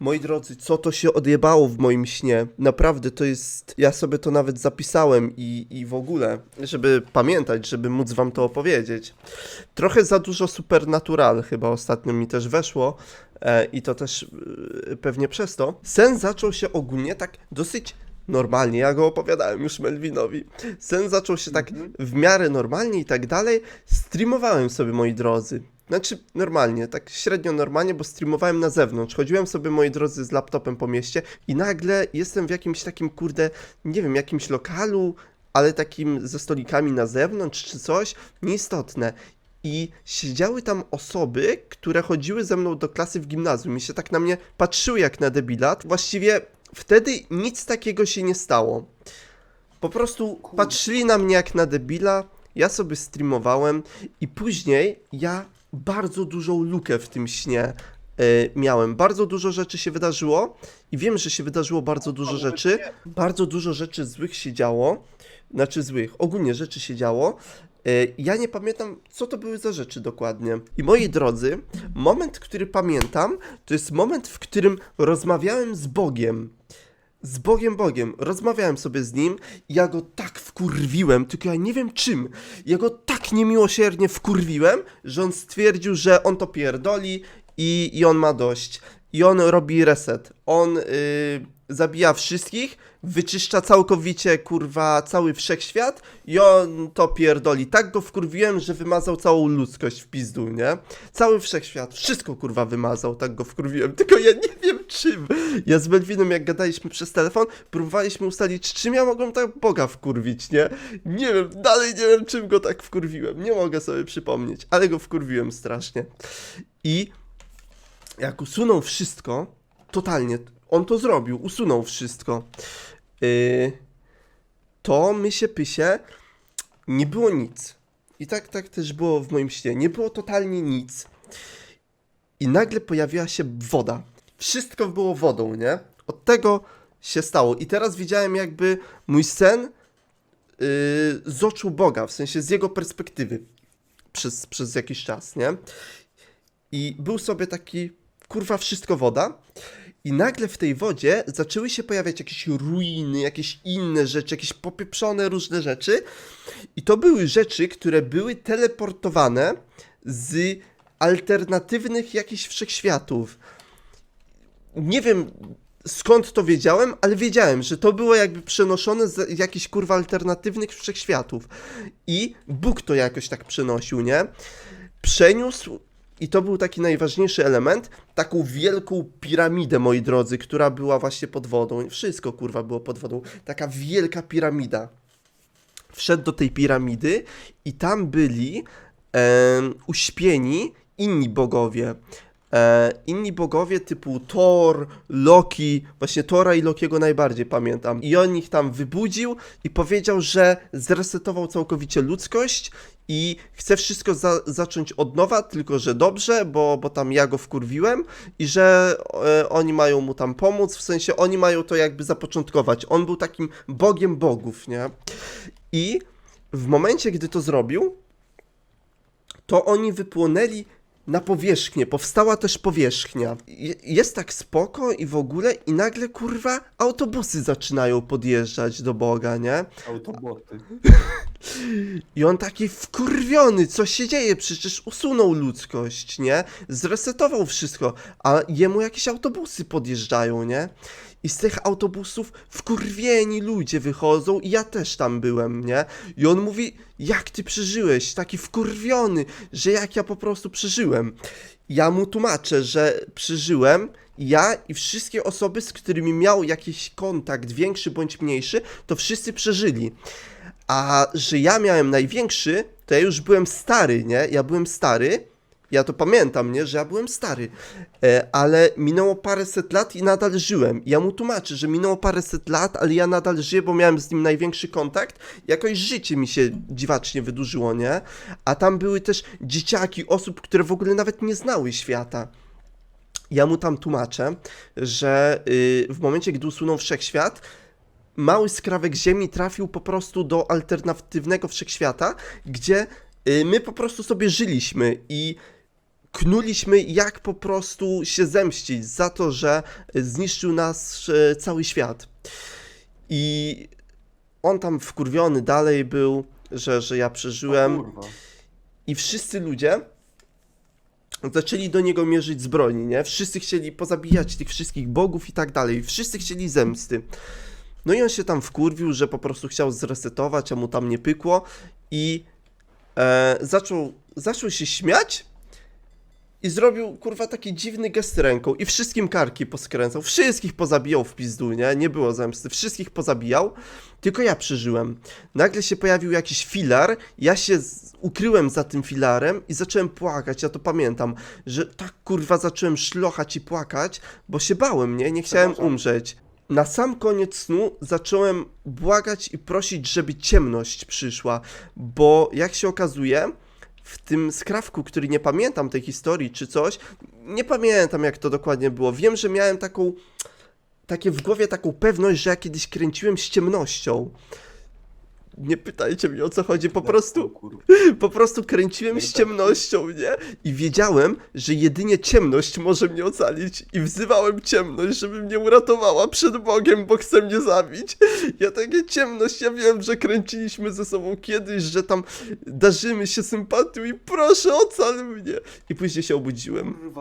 Moi drodzy, co to się odjebało w moim śnie? Naprawdę to jest. Ja sobie to nawet zapisałem i, i w ogóle, żeby pamiętać, żeby móc wam to opowiedzieć. Trochę za dużo supernatural chyba ostatnio mi też weszło. E, I to też e, pewnie przez to. Sen zaczął się ogólnie tak dosyć normalnie. Ja go opowiadałem już Melvinowi. Sen zaczął się tak w miarę normalnie i tak dalej. Streamowałem sobie, moi drodzy. Znaczy, normalnie, tak średnio normalnie, bo streamowałem na zewnątrz. Chodziłem sobie, moi drodzy, z laptopem po mieście i nagle jestem w jakimś takim, kurde, nie wiem, jakimś lokalu, ale takim ze stolikami na zewnątrz czy coś, nieistotne. I siedziały tam osoby, które chodziły ze mną do klasy w gimnazjum i się tak na mnie patrzyły jak na debilat. Właściwie wtedy nic takiego się nie stało. Po prostu patrzyli na mnie jak na debila, ja sobie streamowałem i później ja bardzo dużą lukę w tym śnie e, miałem. Bardzo dużo rzeczy się wydarzyło i wiem, że się wydarzyło bardzo dużo rzeczy. Bardzo dużo rzeczy złych się działo. Znaczy złych, ogólnie rzeczy się działo. E, Ja nie pamiętam, co to były za rzeczy dokładnie. I moi drodzy, moment, który pamiętam, to jest moment, w którym rozmawiałem z Bogiem z Bogiem Bogiem. Rozmawiałem sobie z nim i ja go tak wkurwiłem, tylko ja nie wiem czym. Ja go tak niemiłosiernie wkurwiłem, że on stwierdził, że on to pierdoli i, i on ma dość. I on robi reset. On yy, zabija wszystkich, wyczyszcza całkowicie, kurwa, cały wszechświat i on to pierdoli. Tak go wkurwiłem, że wymazał całą ludzkość w pizdu, nie? Cały wszechświat, wszystko kurwa wymazał, tak go wkurwiłem. Tylko ja nie wiem czym. Ja z Melvinem, jak gadaliśmy przez telefon, próbowaliśmy ustalić, czym ja mogłem tak Boga wkurwić, nie? Nie wiem, dalej nie wiem, czym go tak wkurwiłem. Nie mogę sobie przypomnieć, ale go wkurwiłem strasznie. I jak usunął wszystko, totalnie, on to zrobił, usunął wszystko, yy, to my się pysie, nie było nic. I tak, tak też było w moim śnie. Nie było totalnie nic. I nagle pojawiła się woda. Wszystko było wodą, nie? Od tego się stało. I teraz widziałem jakby mój sen yy, z oczu Boga, w sensie z jego perspektywy przez, przez jakiś czas, nie? I był sobie taki, kurwa, wszystko woda. I nagle w tej wodzie zaczęły się pojawiać jakieś ruiny, jakieś inne rzeczy, jakieś popieprzone różne rzeczy. I to były rzeczy, które były teleportowane z alternatywnych jakichś wszechświatów. Nie wiem skąd to wiedziałem, ale wiedziałem, że to było jakby przenoszone z jakichś kurwa alternatywnych wszechświatów. I Bóg to jakoś tak przenosił, nie? Przeniósł i to był taki najważniejszy element, taką wielką piramidę, moi drodzy, która była właśnie pod wodą. Wszystko kurwa było pod wodą. Taka wielka piramida. Wszedł do tej piramidy i tam byli em, uśpieni inni bogowie. E, inni bogowie typu Thor, Loki, właśnie Tora i Lokiego najbardziej pamiętam. I on ich tam wybudził i powiedział, że zresetował całkowicie ludzkość i chce wszystko za zacząć od nowa, tylko że dobrze, bo, bo tam ja go wkurwiłem i że e, oni mają mu tam pomóc, w sensie oni mają to jakby zapoczątkować. On był takim bogiem bogów, nie? I w momencie, gdy to zrobił, to oni wypłynęli na powierzchnię, powstała też powierzchnia. Je- Jest tak spoko i w ogóle i nagle kurwa autobusy zaczynają podjeżdżać do Boga, nie? Autoboty. I on taki wkurwiony, co się dzieje? Przecież usunął ludzkość, nie? Zresetował wszystko, a jemu jakieś autobusy podjeżdżają, nie? I z tych autobusów wkurwieni ludzie wychodzą i ja też tam byłem, nie? I on mówi, jak ty przeżyłeś? Taki wkurwiony, że jak ja po prostu przeżyłem. Ja mu tłumaczę, że przeżyłem ja i wszystkie osoby, z którymi miał jakiś kontakt, większy bądź mniejszy, to wszyscy przeżyli. A że ja miałem największy, to ja już byłem stary, nie? Ja byłem stary. Ja to pamiętam, nie? Że ja byłem stary. E, ale minęło paręset lat i nadal żyłem. Ja mu tłumaczę, że minęło paręset lat, ale ja nadal żyję, bo miałem z nim największy kontakt. Jakoś życie mi się dziwacznie wydłużyło, nie? A tam były też dzieciaki, osób, które w ogóle nawet nie znały świata ja mu tam tłumaczę, że y, w momencie, gdy usunął wszechświat, mały skrawek ziemi trafił po prostu do alternatywnego wszechświata, gdzie y, my po prostu sobie żyliśmy i knuliśmy jak po prostu się zemścić za to, że zniszczył nas e, cały świat. I on tam wkurwiony dalej był, że, że ja przeżyłem. I wszyscy ludzie zaczęli do niego mierzyć z broni, nie? Wszyscy chcieli pozabijać tych wszystkich bogów i tak dalej. Wszyscy chcieli zemsty. No i on się tam wkurwił, że po prostu chciał zresetować, a mu tam nie pykło i e, zaczął, zaczął się śmiać i zrobił, kurwa, taki dziwny gest ręką i wszystkim karki poskręcał, wszystkich pozabijał w pizdu, nie? Nie było zemsty, wszystkich pozabijał, tylko ja przeżyłem. Nagle się pojawił jakiś filar, ja się ukryłem za tym filarem i zacząłem płakać, ja to pamiętam, że tak kurwa zacząłem szlochać i płakać, bo się bałem, nie? Nie chciałem umrzeć. Na sam koniec snu zacząłem błagać i prosić, żeby ciemność przyszła, bo jak się okazuje, w tym skrawku, który nie pamiętam tej historii czy coś, nie pamiętam jak to dokładnie było. Wiem, że miałem taką, takie w głowie taką pewność, że ja kiedyś kręciłem z ciemnością. Nie pytajcie mnie o co chodzi, po prostu, po prostu kręciłem z ciemnością, nie? I wiedziałem, że jedynie ciemność może mnie ocalić i wzywałem ciemność, żeby mnie uratowała przed Bogiem, bo chce mnie zabić. Ja takie ciemność, ja wiem, że kręciliśmy ze sobą kiedyś, że tam darzymy się sympatią i proszę ocal mnie. I później się obudziłem.